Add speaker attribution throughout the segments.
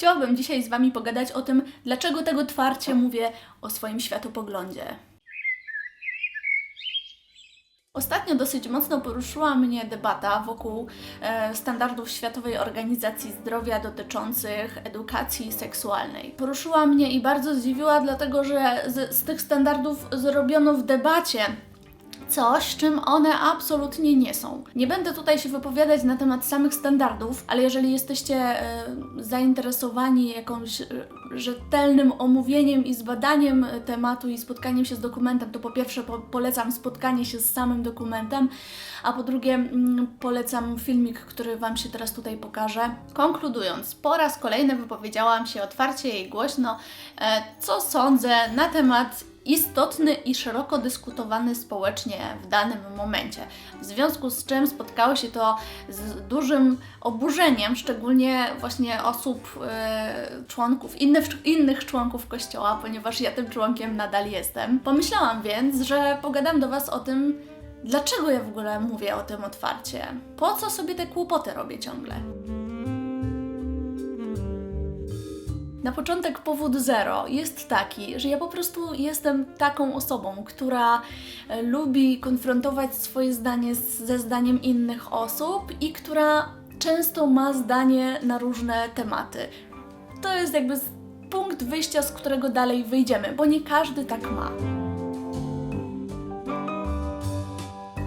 Speaker 1: Chciałabym dzisiaj z Wami pogadać o tym, dlaczego tego otwarcie mówię o swoim światopoglądzie. Ostatnio dosyć mocno poruszyła mnie debata wokół e, standardów Światowej Organizacji Zdrowia dotyczących edukacji seksualnej. Poruszyła mnie i bardzo zdziwiła, dlatego że z, z tych standardów zrobiono w debacie coś, czym one absolutnie nie są. Nie będę tutaj się wypowiadać na temat samych standardów, ale jeżeli jesteście e, zainteresowani jakąś e, rzetelnym omówieniem i zbadaniem e, tematu i spotkaniem się z dokumentem, to po pierwsze po, polecam spotkanie się z samym dokumentem, a po drugie mm, polecam filmik, który Wam się teraz tutaj pokażę. Konkludując, po raz kolejny wypowiedziałam się otwarcie i głośno, co sądzę na temat istotny i szeroko dyskutowany społecznie w danym momencie. W związku z czym spotkało się to z dużym oburzeniem, szczególnie właśnie osób, e, członków, innych, innych członków kościoła, ponieważ ja tym członkiem nadal jestem. Pomyślałam więc, że pogadam do Was o tym, dlaczego ja w ogóle mówię o tym otwarcie. Po co sobie te kłopoty robię ciągle? Na początek powód zero jest taki, że ja po prostu jestem taką osobą, która e, lubi konfrontować swoje zdanie z, ze zdaniem innych osób i która często ma zdanie na różne tematy. To jest jakby punkt wyjścia, z którego dalej wyjdziemy, bo nie każdy tak ma.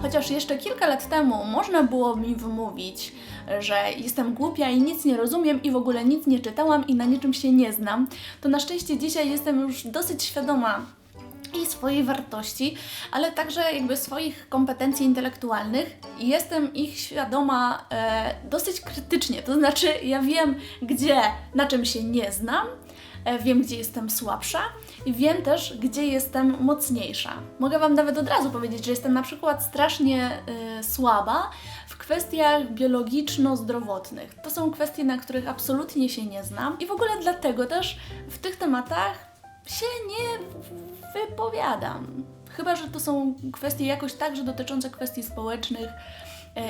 Speaker 1: Chociaż jeszcze kilka lat temu można było mi wymówić, że jestem głupia i nic nie rozumiem i w ogóle nic nie czytałam i na niczym się nie znam, to na szczęście dzisiaj jestem już dosyć świadoma i swojej wartości, ale także jakby swoich kompetencji intelektualnych i jestem ich świadoma e, dosyć krytycznie. To znaczy, ja wiem, gdzie, na czym się nie znam, e, wiem, gdzie jestem słabsza i wiem też, gdzie jestem mocniejsza. Mogę Wam nawet od razu powiedzieć, że jestem na przykład strasznie e, słaba w kwestiach biologiczno-zdrowotnych. To są kwestie, na których absolutnie się nie znam i w ogóle dlatego też w tych tematach się nie wypowiadam. Chyba, że to są kwestie jakoś także dotyczące kwestii społecznych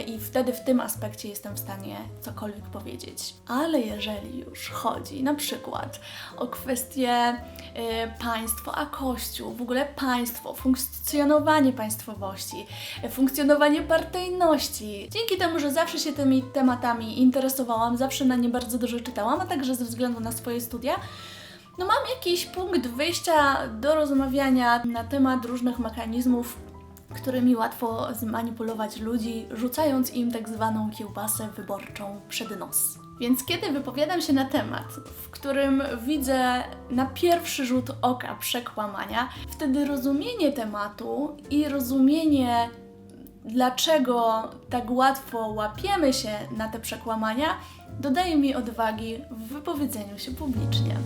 Speaker 1: i wtedy w tym aspekcie jestem w stanie cokolwiek powiedzieć. Ale jeżeli już chodzi na przykład o kwestie e, państwo, a kościół, w ogóle państwo, funkcjonowanie państwowości, e, funkcjonowanie partyjności, dzięki temu, że zawsze się tymi tematami interesowałam, zawsze na nie bardzo dużo czytałam, a także ze względu na swoje studia, no mam jakiś punkt wyjścia do rozmawiania na temat różnych mechanizmów, którymi łatwo zmanipulować ludzi, rzucając im tak zwaną kiełbasę wyborczą przed nos. Więc kiedy wypowiadam się na temat, w którym widzę na pierwszy rzut oka przekłamania, wtedy rozumienie tematu i rozumienie dlaczego tak łatwo łapiemy się na te przekłamania, dodaje mi odwagi w wypowiedzeniu się publicznie.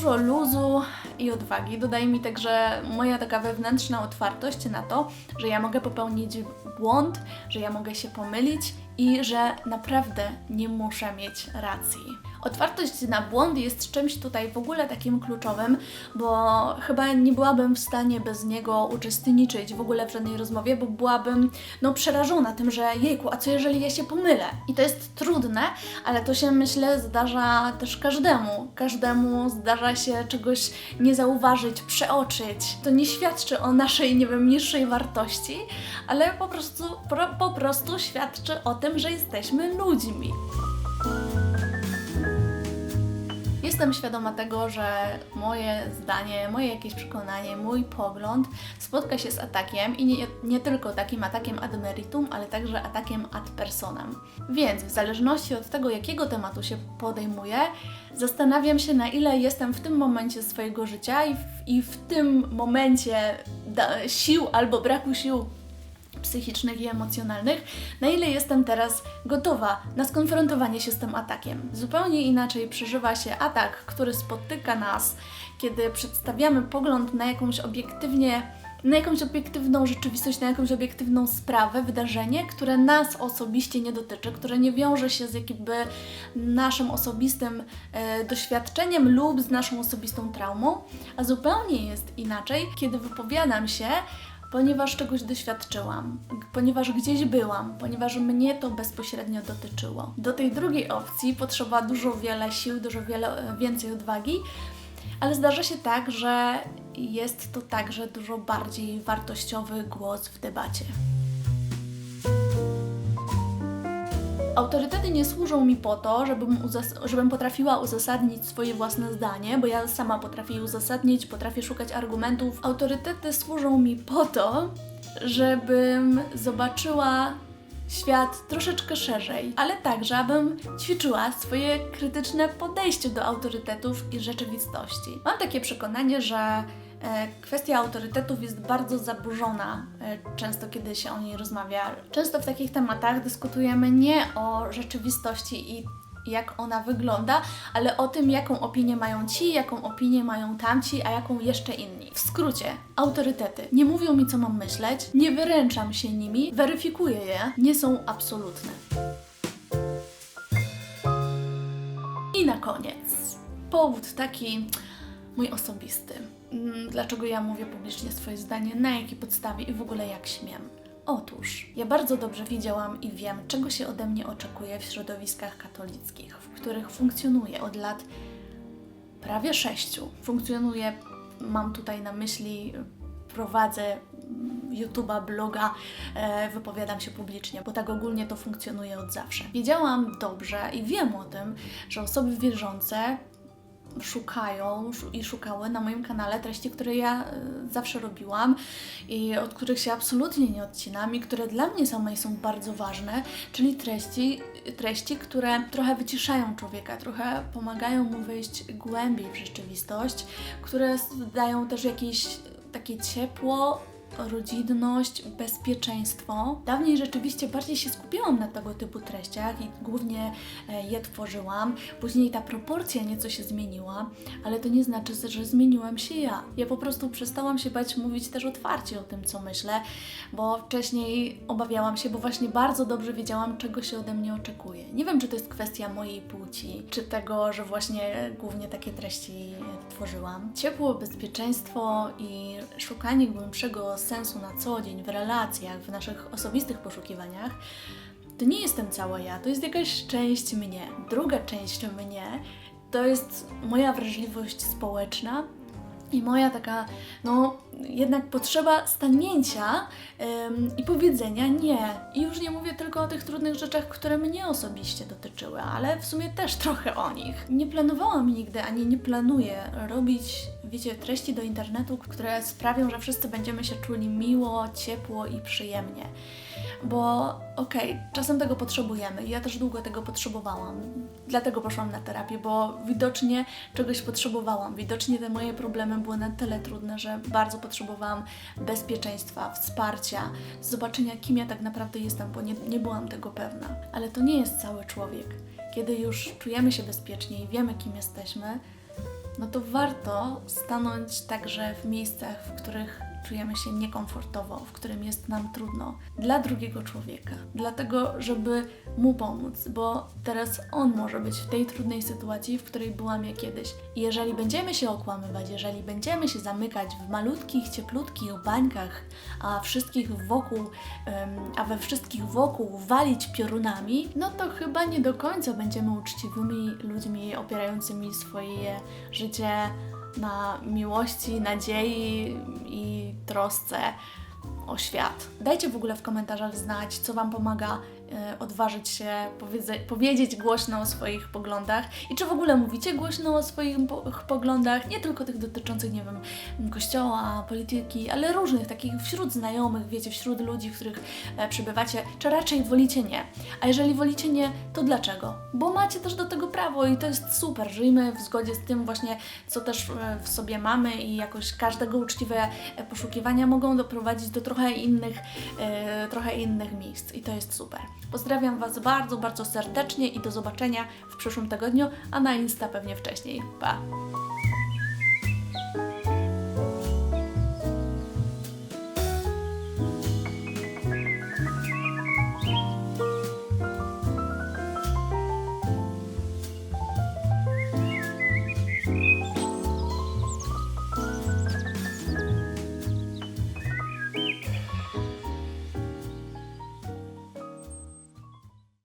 Speaker 1: Dużo luzu i odwagi dodaje mi także moja taka wewnętrzna otwartość na to, że ja mogę popełnić błąd, że ja mogę się pomylić i że naprawdę nie muszę mieć racji. Otwartość na błąd jest czymś tutaj w ogóle takim kluczowym, bo chyba nie byłabym w stanie bez niego uczestniczyć w ogóle w żadnej rozmowie, bo byłabym no przerażona tym, że jejku, a co jeżeli ja się pomylę? I to jest trudne, ale to się myślę zdarza też każdemu. Każdemu zdarza się czegoś nie zauważyć, przeoczyć. To nie świadczy o naszej, nie wiem, niższej wartości, ale po prostu, pro, po prostu świadczy o tym, że jesteśmy ludźmi. Jestem świadoma tego, że moje zdanie, moje jakieś przekonanie, mój pogląd spotka się z atakiem i nie, nie tylko takim atakiem ad meritum, ale także atakiem ad personam. Więc w zależności od tego, jakiego tematu się podejmuję, zastanawiam się, na ile jestem w tym momencie swojego życia i w, i w tym momencie sił albo braku sił psychicznych i emocjonalnych, na ile jestem teraz gotowa na skonfrontowanie się z tym atakiem. Zupełnie inaczej przeżywa się atak, który spotyka nas, kiedy przedstawiamy pogląd na jakąś obiektywnie na jakąś obiektywną rzeczywistość, na jakąś obiektywną sprawę, wydarzenie, które nas osobiście nie dotyczy, które nie wiąże się z jakby naszym osobistym e, doświadczeniem lub z naszą osobistą traumą, a zupełnie jest inaczej, kiedy wypowiadam się ponieważ czegoś doświadczyłam, ponieważ gdzieś byłam, ponieważ mnie to bezpośrednio dotyczyło. Do tej drugiej opcji potrzeba dużo wiele sił, dużo wiele e, więcej odwagi, ale zdarza się tak, że jest to także dużo bardziej wartościowy głos w debacie. Autorytety nie służą mi po to, żebym, żebym potrafiła uzasadnić swoje własne zdanie, bo ja sama potrafię je uzasadnić, potrafię szukać argumentów. Autorytety służą mi po to, żebym zobaczyła świat troszeczkę szerzej, ale także abym ćwiczyła swoje krytyczne podejście do autorytetów i rzeczywistości. Mam takie przekonanie, że kwestia autorytetów jest bardzo zaburzona, e, często kiedy się o niej rozmawia. Często w takich tematach dyskutujemy nie o rzeczywistości i jak ona wygląda, ale o tym, jaką opinię mają ci, jaką opinię mają tamci, a jaką jeszcze inni. W skrócie, autorytety nie mówią mi, co mam myśleć, nie wyręczam się nimi, weryfikuję je, nie są absolutne. I na koniec, powód taki mój osobisty. Mm, Dlaczego ja mówię publicznie swoje zdanie, na jakiej podstawie i w ogóle jak śmiem. Otóż, ja bardzo dobrze wiedziałam i wiem, czego się ode mnie oczekuje w środowiskach katolickich, w których funkcjonuję od lat prawie sześciu. Funkcjonuję, mam tutaj na myśli, prowadzę YouTube'a, bloga, e, wypowiadam się publicznie, bo tak ogólnie to funkcjonuje od zawsze. Wiedziałam dobrze i wiem o tym, że osoby wierzące szukają szu- i szukały na moim kanale treści, które ja e, zawsze robiłam i od których się absolutnie nie odcinam i które dla mnie samej są bardzo ważne, czyli treści, treści, które trochę wyciszają człowieka, trochę pomagają mu wejść głębiej w rzeczywistość, które dają też jakieś takie ciepło, rodzinność, bezpieczeństwo. Dawniej rzeczywiście bardziej się skupiałam na tego typu treściach i głównie e, je tworzyłam. Później ta proporcja nieco się zmieniła, ale to nie znaczy, że zmieniłam się ja. Ja po prostu przestałam się bać mówić też otwarcie o tym, co myślę, bo wcześniej obawiałam się, bo właśnie bardzo dobrze wiedziałam, czego się ode mnie oczekuje. Nie wiem, czy to jest kwestia mojej płci, czy tego, że właśnie głównie takie treści tworzyłam. Ciepło, bezpieczeństwo i szukanie głębszego sensu na co dzień w relacjach, w naszych osobistych poszukiwaniach to nie jestem cała ja, to jest jakaś część mnie. Druga część mnie to jest moja wrażliwość społeczna i moja taka, no, jednak potrzeba stanięcia ym, i powiedzenia nie. I już nie mówię tylko o tych trudnych rzeczach, które mnie osobiście dotyczyły, ale w sumie też trochę o nich. Nie planowałam nigdy, ani nie planuję robić, wiecie, treści do internetu, które sprawią, że wszyscy będziemy się czuli miło, ciepło i przyjemnie. Bo okej, czasem tego potrzebujemy. Ja też długo tego potrzebowałam. Dlatego poszłam na terapię, bo widocznie czegoś potrzebowałam. Widocznie te moje problemy były na tyle trudne, że bardzo potrzebowałam bezpieczeństwa, wsparcia, zobaczenia, kim ja tak naprawdę jestem, bo nie, nie byłam tego pewna. Ale to nie jest cały człowiek. Kiedy już czujemy się bezpiecznie i wiemy, kim jesteśmy, no to warto stanąć także w miejscach, w których czujemy się niekomfortowo, w którym jest nam trudno, dla drugiego człowieka, dlatego, żeby mu pomóc, bo teraz on może być w tej trudnej sytuacji, w której byłam ja kiedyś. I jeżeli będziemy się okłamywać, jeżeli będziemy się zamykać w malutkich, cieplutkich bańkach, a wszystkich wokół, a we wszystkich wokół walić piorunami, no to chyba nie do końca będziemy uczciwymi ludźmi opierającymi swoje życie na miłości, nadziei i trosce o świat. Dajcie w ogóle w komentarzach znać, co Wam pomaga odważyć się powiedzieć głośno o swoich poglądach i czy w ogóle mówicie głośno o swoich po, poglądach, nie tylko tych dotyczących, nie wiem, kościoła, polityki, ale różnych, takich wśród znajomych, wiecie, wśród ludzi, w których e, przebywacie, czy raczej wolicie nie. A jeżeli wolicie nie, to dlaczego? Bo macie też do tego prawo i to jest super. Żyjmy w zgodzie z tym właśnie, co też e, w sobie mamy i jakoś każdego uczciwe e, poszukiwania mogą doprowadzić do trochę innych, e, trochę innych miejsc i to jest super. Pozdrawiam Was bardzo, bardzo serdecznie i do zobaczenia w przyszłym tygodniu, a na Insta pewnie wcześniej. Pa!